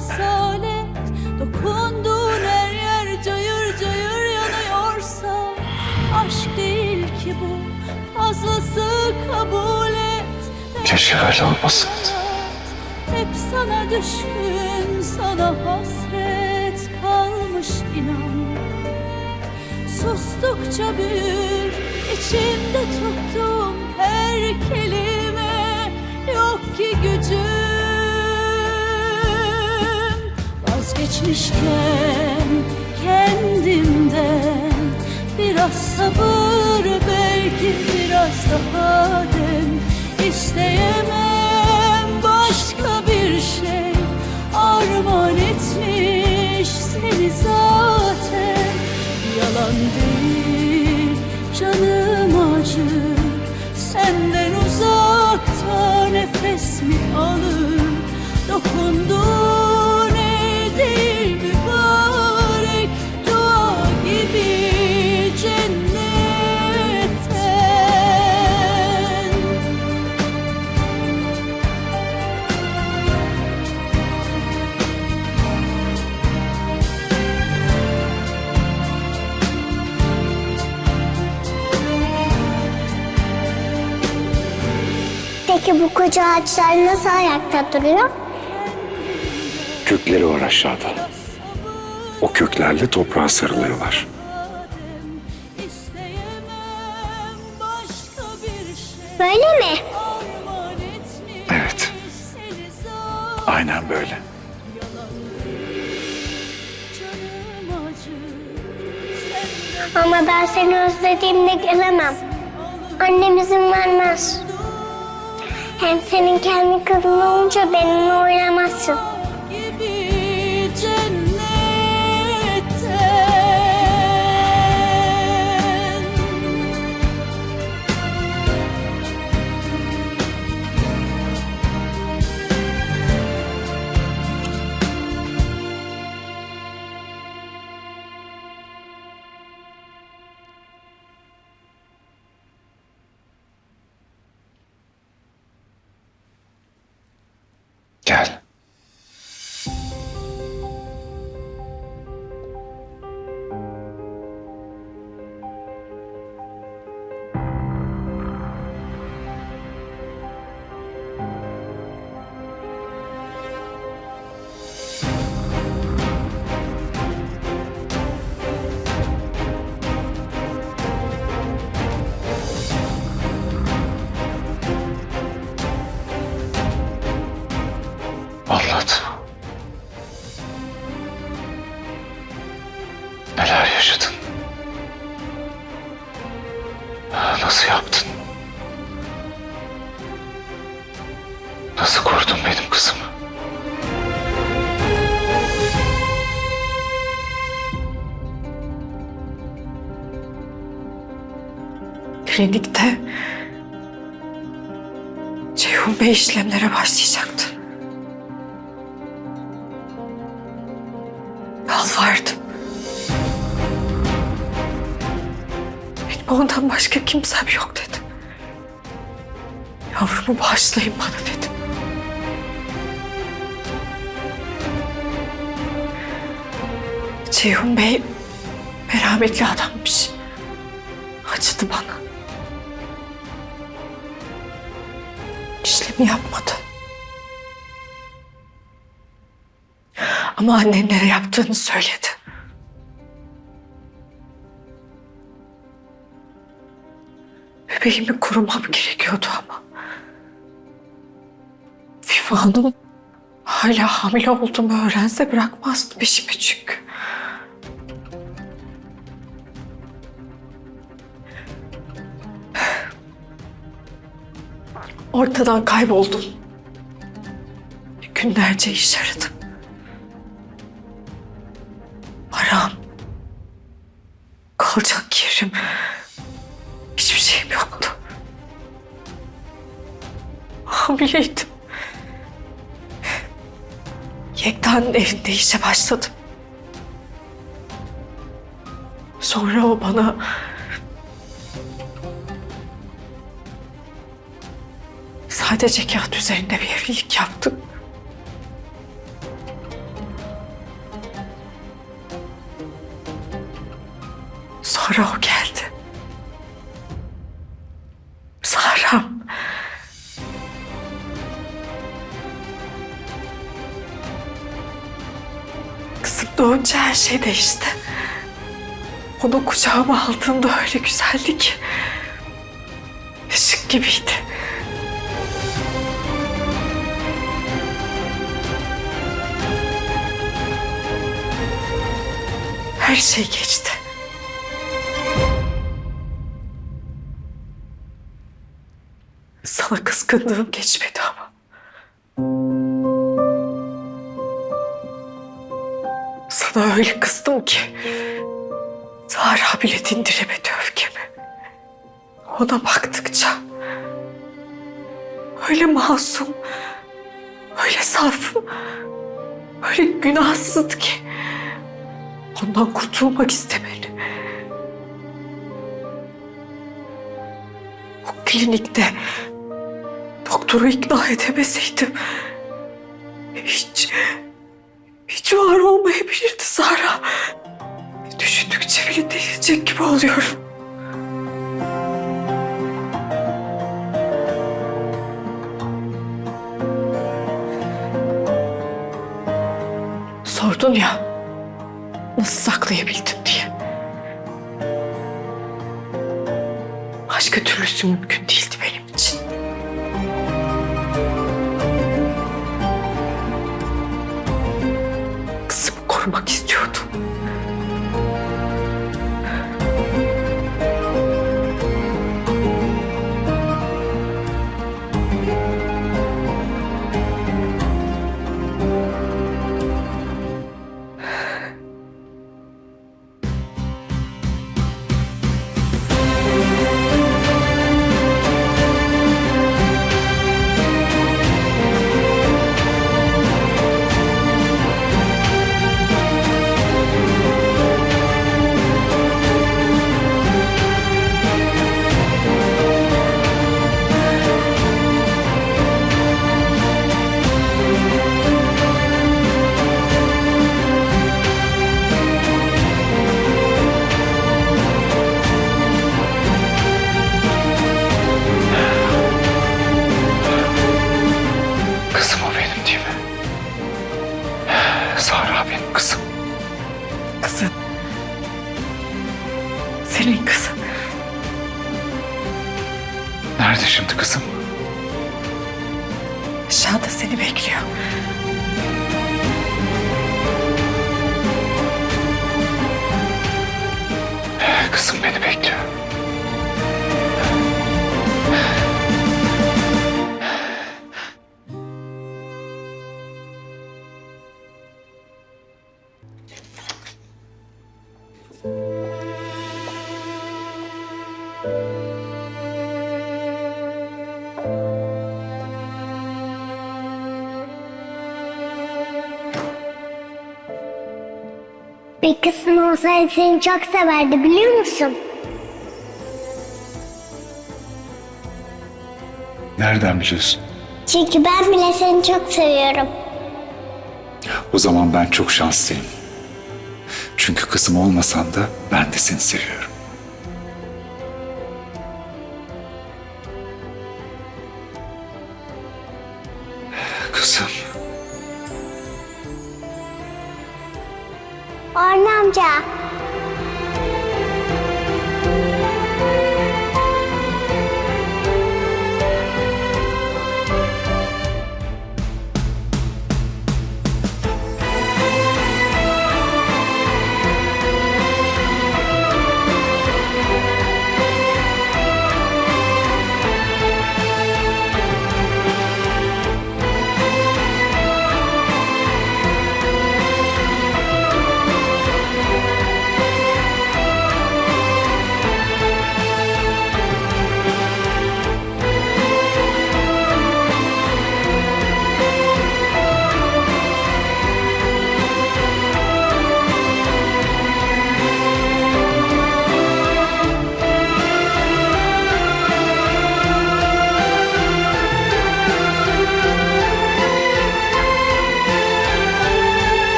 söyle Dokunduğun her yer cayır cayır yanıyorsa. Aşk değil ki bu fazlası kabul et. Hep Keşke böyle olmasın Hep sana düşkün sana hasret kalmış inan. Sustukça büyür içimde tuttuğum her kelime Yok ki gücüm vazgeçmişken kendimden. Biraz sabır belki biraz daha dem. İsteyemem başka bir şey. Armağan etmiş seni zaten. Yalan değil canım acır. Senden uzakta nefes mi alır Peki bu koca ağaçlar nasıl ayakta duruyor? Kökleri var aşağıda. O köklerle toprağa sarılıyorlar. Böyle mi? Evet. Aynen böyle. Ama ben seni özlediğimde gelemem. Annem izin vermez. Hem senin kendi kızın olunca benimle oynamazsın. Gel. Anlat. Neler yaşadın? Nasıl yaptın? Nasıl korudun benim kızımı? Klinikte Ceyhun Bey işlemlere başlayacaktı. Ondan başka kimsem yok dedim. Yavrumu bağışlayın bana dedim. Ceyhun Bey merhametli adammış. Acıdı bana. İşlemi yapmadı. Ama annenlere yaptığını söyledi. Bebeğimi korumam gerekiyordu ama. Fifa Hanım hala hamile olduğumu öğrense bırakmazdı peşimi çünkü. Ortadan kayboldum. Günlerce iş aradım. Hamileydim. Yekta'nın evinde işe başladım. Sonra o bana sadece kağıt üzerinde bir evlilik yaptı. Sonra o geldi. Doğunca her şey değişti. Onu kucağıma aldığımda öyle güzeldi ki. Işık gibiydi. Her şey geçti. Sana kıskandığım geçmedi ama. Sana öyle kızdım ki. Zahra bile dindiremedi öfkemi. Ona baktıkça öyle masum, öyle saf, öyle günahsızdı ki ondan kurtulmak istemedi. O klinikte doktoru ikna edemeseydim hiç hiç var olmayabilirdi Zahra. Düşündükçe bile delirecek gibi oluyorum. Sordun ya nasıl saklayabildim diye. Başka türlüsü mümkün değildi Kızımı Aşağıda seni bekliyor. Kızım beni bekliyor. Bir kızın olsaydı seni çok severdi biliyor musun? Nereden biliyorsun? Çünkü ben bile seni çok seviyorum. O zaman ben çok şanslıyım. Çünkü kızım olmasan da ben de seni seviyorum. Kızım. Orhan amca.